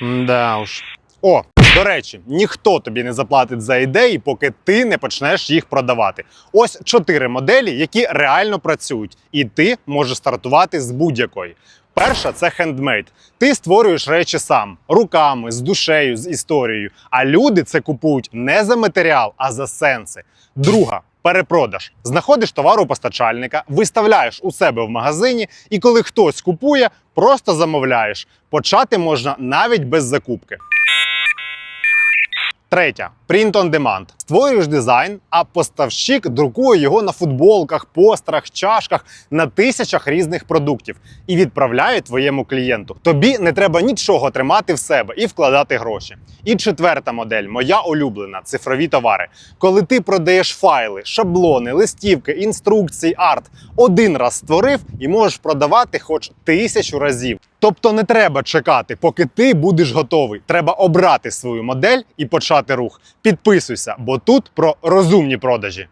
Да уж. О, до речі, ніхто тобі не заплатить за ідеї, поки ти не почнеш їх продавати. Ось чотири моделі, які реально працюють, і ти можеш стартувати з будь-якої. Перша це хендмейд. Ти створюєш речі сам руками, з душею, з історією. А люди це купують не за матеріал, а за сенси. Друга перепродаж. Знаходиш товар у постачальника, виставляєш у себе в магазині, і коли хтось купує, просто замовляєш. Почати можна навіть без закупки. Третя print on demand. Створюєш дизайн, а поставщик друкує його на футболках, постерах, чашках на тисячах різних продуктів і відправляє твоєму клієнту. Тобі не треба нічого тримати в себе і вкладати гроші. І четверта модель, моя улюблена цифрові товари. Коли ти продаєш файли, шаблони, листівки, інструкції, арт, один раз створив і можеш продавати хоч тисячу разів. Тобто не треба чекати, поки ти будеш готовий. Треба обрати свою модель і почати рух. Підписуйся, бо тут про розумні продажі.